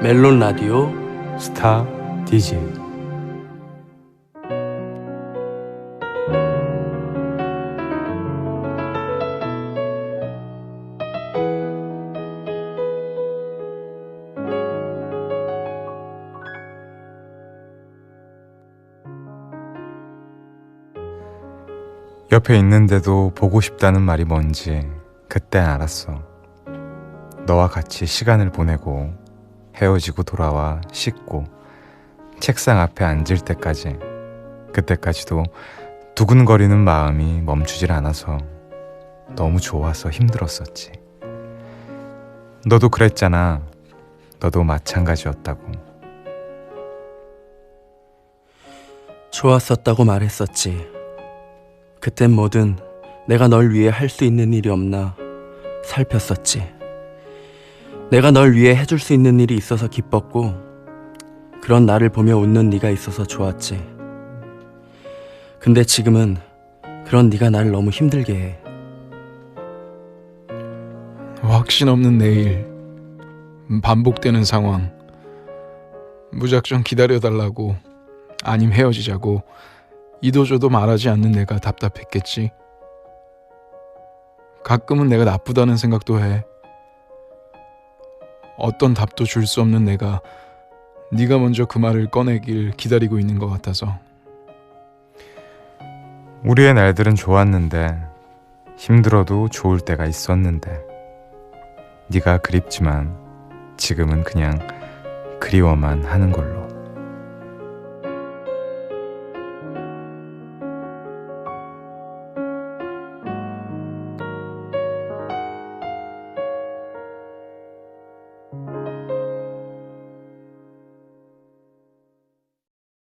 멜론 라디오 스타 DJ 옆에 있는데도 보고 싶다는 말이 뭔지 그때 알았어. 너와 같이 시간을 보내고 헤어지고 돌아와 씻고 책상 앞에 앉을 때까지 그때까지도 두근거리는 마음이 멈추질 않아서 너무 좋아서 힘들었었지. 너도 그랬잖아. 너도 마찬가지였다고. 좋았었다고 말했었지. 그땐 뭐든 내가 널 위해 할 수 있는 일이 없나 살폈었지. 내가 널 위해 해줄 수 있는 일이 있어서 기뻤고 그런 나를 보며 웃는 네가 있어서 좋았지. 근데 지금은 그런 네가 날 너무 힘들게 해. 확신 없는 내일, 반복되는 상황, 무작정 기다려달라고, 아님 헤어지자고, 이도저도 말하지 않는 내가 답답했겠지. 가끔은 내가 나쁘다는 생각도 해. 어떤 답도 줄 수 없는 내가 네가 먼저 그 말을 꺼내길 기다리고 있는 것 같아서 우리의 날들은 좋았는데 힘들어도 좋을 때가 있었는데 네가 그립지만 지금은 그냥 그리워만 하는 걸로.